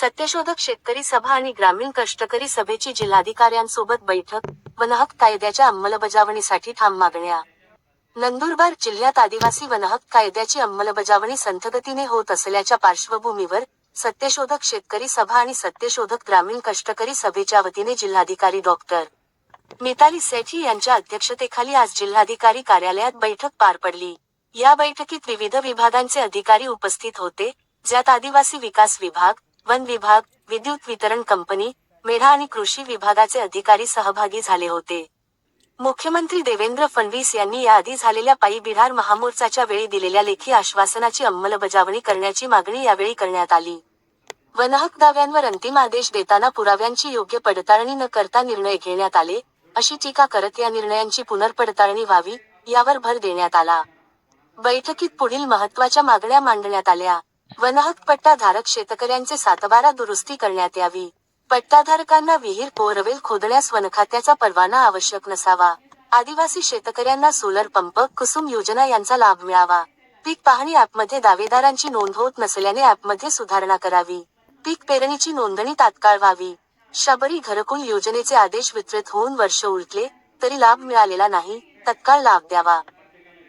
सत्यशोधक शेतकरी सभा आणि ग्रामीण कष्टकरी सभेची जिल्हाधिकाऱ्यांसोबत बैठक वनहक कायद्याच्या अंमलबजावणीसाठी ठाम मागण्या. नंदुरबार जिल्ह्यात आदिवासी वनहक कायद्याची अंमलबजावणी संथगतीने होत असल्याच्या पार्श्वभूमीवर सत्यशोधक शेतकरी सभा आणि सत्यशोधक ग्रामीण कष्टकरी सभेच्या वतीने जिल्हाधिकारी डॉक्टर मिताली सेठी यांच्या अध्यक्षतेखाली आज जिल्हाधिकारी कार्यालयात बैठक पार पडली. या बैठकीत विविध विभागांचे अधिकारी उपस्थित होते ज्यात आदिवासी विकास विभाग वन विभाग विद्युत वितरण कंपनी मेढा आणि कृषी विभागाचे अधिकारी सहभागी झाले होते. मुख्यमंत्री देवेंद्र फडणवीस यांनी याआधी झालेल्या पायी बिहार महामोर्चाच्या वेळी दिलेल्या लेखी आश्वासनाची अंमलबजावणी करण्याची मागणी यावेळी करण्यात आली. वनहक दाव्यांवर अंतिम आदेश देताना पुराव्यांची योग्य पडताळणी न करता निर्णय घेण्यात आले अशी टीका करत या निर्णयांची पुनर्पडताळणी व्हावी यावर भर देण्यात आला. बैठकीत पुढील महत्त्वाच्या मागण्या मांडण्यात आल्या. वनहक्क पट्टा शेतकऱ्यांचे सातबारा दुरुस्ती करण्यात यावी. पट्टाधारकांना विहीर बोरवेल खोदण्यास वनखात्याचा परवाना आवश्यक नसावा. आदिवासी शेतकऱ्यांना सोलर पंप कुसुम योजना यांचा लाभ मिळावा. पीक पाहणी ॲपमध्ये दावेदारांची नोंद होत नसल्याने ॲपमध्ये सुधारणा करावी. पीक पेरणीची नोंदणी तात्काळ व्हावी. शबरी घरकुल योजनेचे आदेश वितरित होऊन वर्ष उलटले तरी लाभ मिळालेला नाही तत्काळ लाभ द्यावा.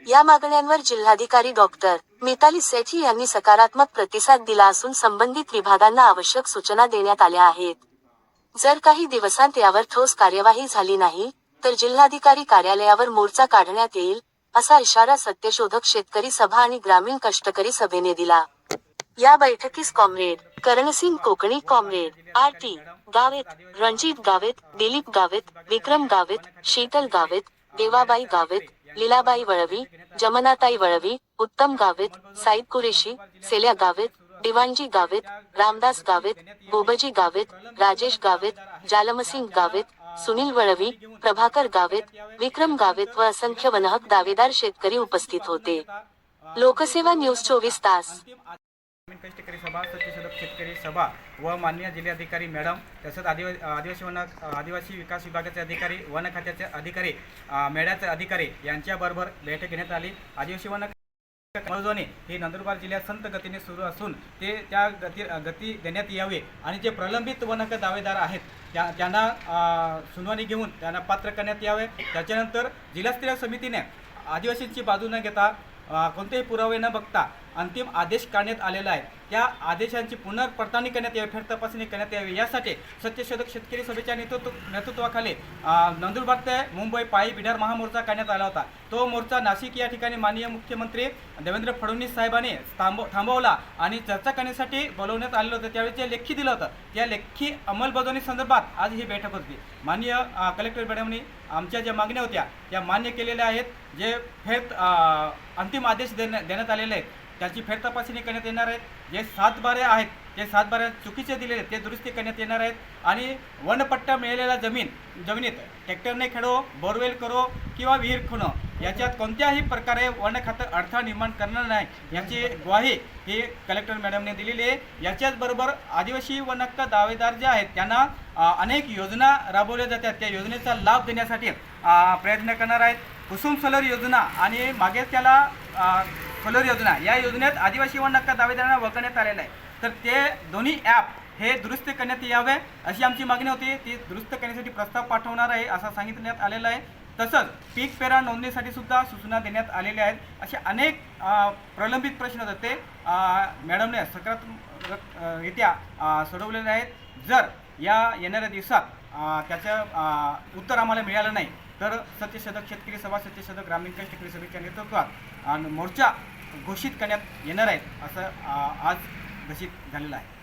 या मागण्यांवर जिल्हाधिकारी डॉक्टर मिताली सेठी यांनी सकारात्मक प्रतिसाद दिला असून संबंधित विभागांना आवश्यक सूचना देण्यात आल्या आहेत. जर काही दिवसांत यावर ठोस कार्यवाही झाली नाही तर जिल्हाधिकारी कार्यालयावर मोर्चा काढण्यात येईल असा इशारा सत्यशोधक शेतकरी सभा आणि ग्रामीण कष्टकरी सभेने दिला. या बैठकीस comrade Karansingh Kokani comrade R T Gavit Ranjit Gavit Dilip Gavit Vikram Gavit Sheetal Gavit Devabai Gavit Lilabai Valvi Jamnatai Valvi Uttam Gavit Sayed Qureshi सेल्या Gavit दिवाणजी Gavit Ramdas Gavit बोबजी Gavit Rajesh Gavit जालमसिंग Gavit Sunil Valvi Prabhakar Gavit विक्रम गावित व असंख्य वनहक दावेदार शेतकरी उपस्थित होते. लोकसेवा न्यूज चोवीस तास. कष्टकरी सभा सत्यशोधक शेतकरी सभा व माननीय जिल्हाधिकारी मॅडम तसंच आदिवा आदिवासी वन आदिवासी विकास विभागाचे अधिकारी वन खात्याचे अधिकारी मेळ्याचे अधिकारी यांच्याबरोबर बैठक घेण्यात आली. आदिवासी वन अंमलबजावणी ही नंदुरबार जिल्ह्यात संत गतीने सुरू असून ते त्या गती गती देण्यात यावे आणि जे प्रलंबित वनक दावेदार आहेत त्या त्यांना सुनावणी घेऊन त्यांना पात्र करण्यात यावे. त्याच्यानंतर जिल्हास्तरीय समितीने आदिवासींची बाजू न घेता कोणतेही पुरावे न बघता अंतिम आदेश काढण्यात आलेला आहे. त्या आदेशांची पुनर्पडताळणी करण्यात यावी फेर तपासणी करण्यात यावी. यासाठी सत्यशोधक शेतकरी सभेच्या नेतृत्व नेतृत्वाखाली नंदुरबार ते मुंबई पायी बिडार महामोर्चा काढण्यात आला होता. तो मोर्चा नाशिक या ठिकाणी माननीय मुख्यमंत्री देवेंद्र फडणवीस साहेबांनी थांबव थांबवला आणि चर्चा करण्यासाठी बोलवण्यात आलेलं होतं. त्यावेळी जे लेखी दिलं होतं त्या लेखी अंमलबजावणी संदर्भात आज ही बैठक होती. माननीय कलेक्टर मॅडमनी आमच्या ज्या मागण्या होत्या त्या मान्य केलेल्या आहेत. जे फेर अंतिम आदेश देण्या देण्यात आलेले आहेत. त्याची फेर तपासणी करण्यात येणार आहेत. जे सातबारे आहेत ते सातबारे चुकीचे दिलेले आहेत ते दुरुस्ती करण्यात येणार आहेत. आणि वनपट्टा मिळालेला जमीन जमिनीत ट्रॅक्टरने खेळो बोरवेल करो किंवा विहीर खुणो याच्यात कोणत्याही प्रकारे वन खातं अडथळा निर्माण करणार नाही याची ग्वाही ही कलेक्टर मॅडमने दिलेली आहे. याच्याचबरोबर आदिवासी वन हक्क दावेदार जे आहेत त्यांना अनेक योजना राबवल्या जातात. त्या योजनेचा लाभ देण्यासाठी प्रयत्न करणार आहेत. कुसुम सोलर योजना आणि मागे त्याला फलोर योजना. या योजनेत आदिवासी वन हक्क दावेदारांना वगळण्यात आलेलं आहे. तर ते दोन्ही ॲप हे दुरुस्त करण्यात यावे अशी आमची मागणी होती. ती दुरुस्त करण्यासाठी प्रस्ताव पाठवणार आहे असं सांगितण्यात आलेलं आहे. तसंच पीक पेरा नोंदणीसाठी सुद्धा सूचना देण्यात आलेल्या आहेत. असे अनेक प्रलंबित प्रश्न होते. ते मॅडमने सकारात्मक रित्या सोडवलेले आहेत जर या येणाऱ्या दिवसात त्याचं उत्तर आम्हाला मिळालं नाही तर सत्यशोधक शेतकरी सभा सत्यशोधक ग्रामीण शेतकरी सभेच्या नेतृत्वात मोर्चा घोषित करण्यात येणार आहेत असं आज घोषित झालेलं आहे.